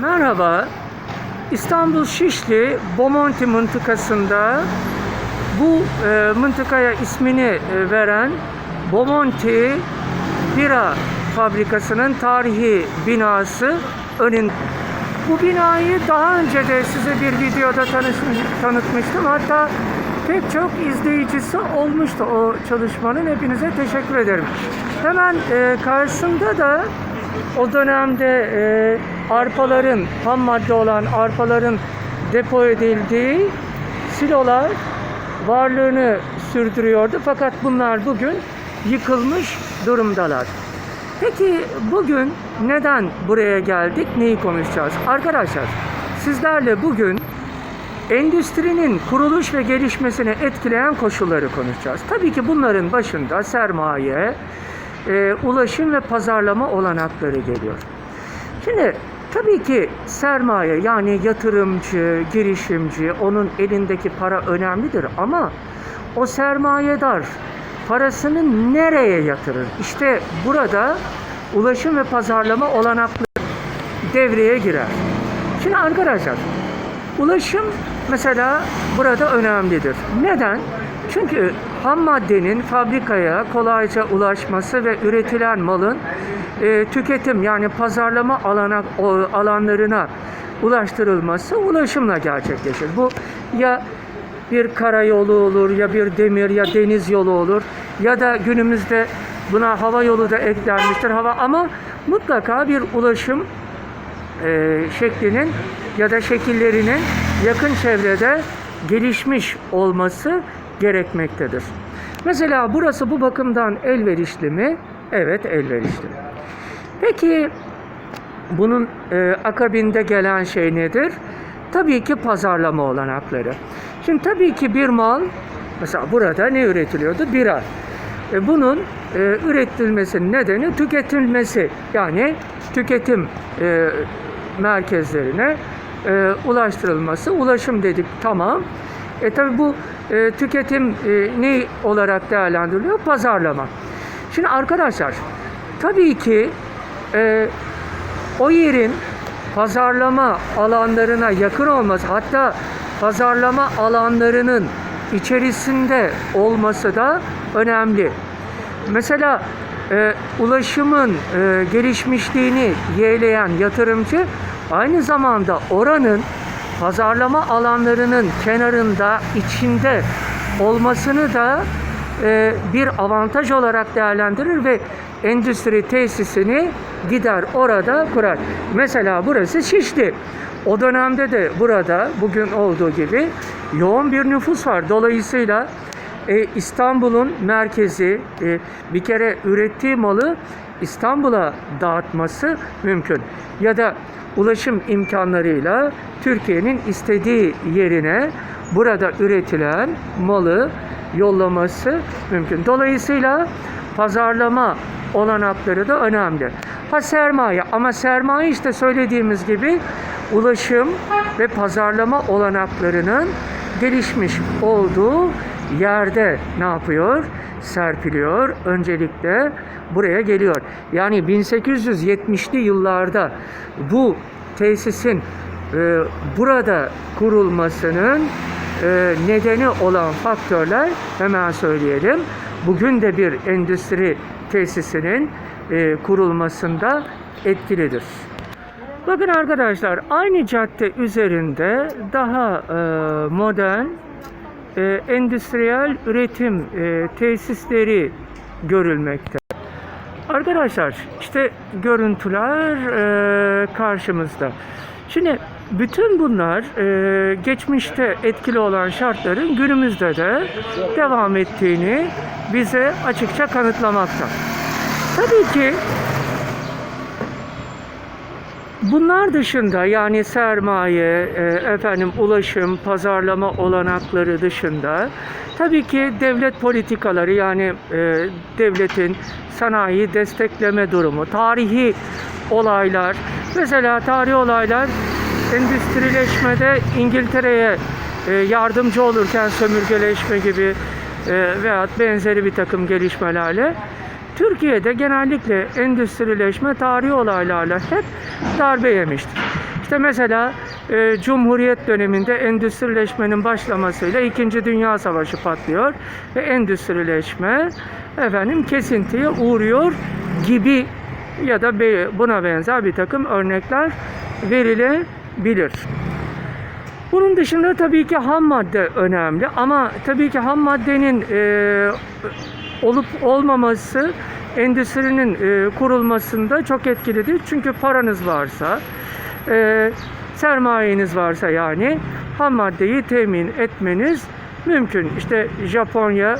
Merhaba. İstanbul Şişli Bomonti mıntıkasında bu e, mıntıkaya ismini e, veren Bomonti Bira Fabrikası'nın tarihi binası önün. Bu binayı daha önce de size bir videoda tanışmış, tanıtmıştım. Hatta pek çok izleyicisi olmuştu o çalışmanın. Hepinize teşekkür ederim. Hemen e, karşısında da o dönemde e, arpaların, ham madde olan arpaların depo edildiği silolar varlığını sürdürüyordu. Fakat bunlar bugün yıkılmış durumdalar. Peki bugün neden buraya geldik? Neyi konuşacağız? Arkadaşlar sizlerle bugün endüstrinin kuruluş ve gelişmesini etkileyen koşulları konuşacağız. Tabii ki bunların başında sermaye, e, ulaşım ve pazarlama olanakları geliyor. Şimdi tabii ki sermaye yani yatırımcı, girişimci, onun elindeki para önemlidir ama o sermayedar parasını nereye yatırır? İşte burada ulaşım ve pazarlama olanakları devreye girer. Şimdi arkadaşlar ulaşım mesela burada önemlidir. Neden? Çünkü ham maddenin fabrikaya kolayca ulaşması ve üretilen malın e, tüketim yani pazarlama alana, o, alanlarına ulaştırılması ulaşımla gerçekleşir. Bu ya bir karayolu olur ya bir demir ya deniz yolu olur ya da günümüzde buna hava yolu da eklenmiştir hava ama mutlaka bir ulaşım e, şeklinin ya da şekillerinin yakın çevrede gelişmiş olması gerekmektedir. Mesela burası bu bakımdan elverişli mi? Evet elverişli. Peki bunun e, akabinde gelen şey nedir? Tabii ki pazarlama olanakları. Şimdi tabii ki bir mal, mesela burada ne üretiliyordu? Bira. E, bunun e, üretilmesinin nedeni tüketilmesi. Yani tüketim e, merkezlerine e, ulaştırılması. Ulaşım dedik tamam. E tabi bu e, tüketim e, ne olarak değerlendiriliyor? Pazarlama. Şimdi arkadaşlar tabii ki e, o yerin pazarlama alanlarına yakın olması hatta pazarlama alanlarının içerisinde olması da önemli. Mesela e, ulaşımın e, gelişmişliğini yeğleyen yatırımcı aynı zamanda oranın pazarlama alanlarının kenarında, içinde olmasını da e, bir avantaj olarak değerlendirir ve endüstri tesisini gider orada kurar. Mesela burası Şişli. O dönemde de burada bugün olduğu gibi yoğun bir nüfus var. Dolayısıyla e, İstanbul'un merkezi e, bir kere ürettiği malı İstanbul'a dağıtması mümkün. Ya da ulaşım imkanlarıyla Türkiye'nin istediği yerine burada üretilen malı yollaması mümkün. Dolayısıyla pazarlama olanakları da önemli. Ha sermaye ama sermaye işte söylediğimiz gibi ulaşım ve pazarlama olanaklarının gelişmiş olduğu yerde ne yapıyor? Serpiliyor. Öncelikle buraya geliyor. Yani 1870'li yıllarda bu tesisin e, burada kurulmasının e, nedeni olan faktörler hemen söyleyelim. Bugün de bir endüstri tesisinin e, kurulmasında etkilidir. Bakın arkadaşlar aynı cadde üzerinde daha e, modern e, endüstriyel üretim e, tesisleri görülmekte. Arkadaşlar işte görüntüler e, karşımızda. Şimdi bütün bunlar e, geçmişte etkili olan şartların günümüzde de devam ettiğini bize açıkça kanıtlamakta. Tabii ki Bunlar dışında yani sermaye, e, efendim ulaşım, pazarlama olanakları dışında tabii ki devlet politikaları yani e, devletin sanayi destekleme durumu, tarihi olaylar, mesela tarihi olaylar endüstrileşmede İngiltere'ye e, yardımcı olurken sömürgeleşme gibi e, veya benzeri bir takım gelişmelerle Türkiye'de genellikle endüstrileşme tarihi olaylarla hep darbe yemiştir. İşte mesela e, Cumhuriyet döneminde endüstrileşmenin başlamasıyla İkinci Dünya Savaşı patlıyor ve endüstrileşme efendim kesintiye uğruyor gibi ya da buna benzer bir takım örnekler verilebilir. Bunun dışında tabii ki ham madde önemli ama tabii ki ham maddenin e, olup olmaması endüstrinin e, kurulmasında çok etkilidir. Çünkü paranız varsa, e, sermayeniz varsa yani ham maddeyi temin etmeniz mümkün. İşte Japonya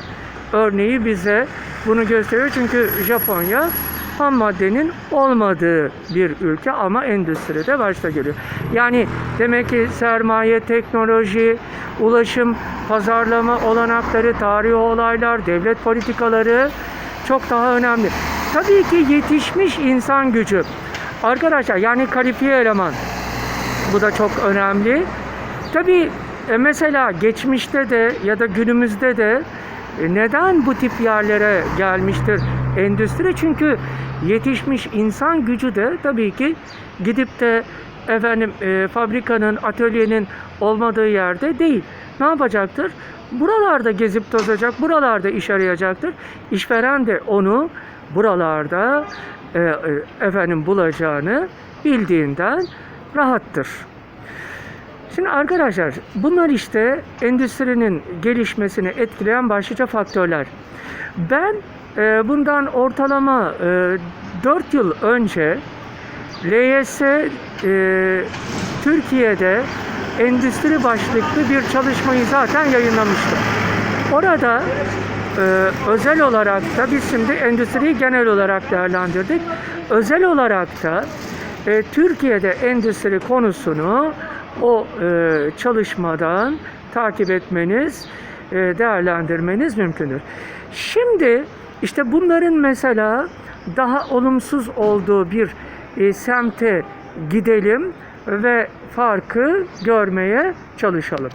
örneği bize bunu gösteriyor. Çünkü Japonya ham maddenin olmadığı bir ülke ama endüstride başta geliyor. Yani demek ki sermaye, teknoloji, ulaşım, pazarlama olanakları, tarihi olaylar, devlet politikaları çok daha önemli. Tabii ki yetişmiş insan gücü. Arkadaşlar yani kalifiye eleman. Bu da çok önemli. Tabii e, mesela geçmişte de ya da günümüzde de e, neden bu tip yerlere gelmiştir endüstri? Çünkü yetişmiş insan gücü de tabii ki gidip de efendim e, fabrikanın, atölyenin olmadığı yerde değil. Ne yapacaktır? Buralarda gezip tozacak, buralarda iş arayacaktır. İşveren de onu buralarda e, e, efendim bulacağını bildiğinden rahattır. Şimdi arkadaşlar bunlar işte endüstrinin gelişmesini etkileyen başlıca faktörler. Ben e, bundan ortalama e, 4 yıl önce LYS e, Türkiye'de endüstri başlıklı bir çalışmayı zaten yayınlamıştım. Orada e, özel olarak da biz şimdi endüstriyi genel olarak değerlendirdik. Özel olarak da e, Türkiye'de endüstri konusunu o e, çalışmadan takip etmeniz, e, değerlendirmeniz mümkündür. Şimdi işte bunların mesela daha olumsuz olduğu bir e, semte gidelim ve farkı görmeye çalışalım.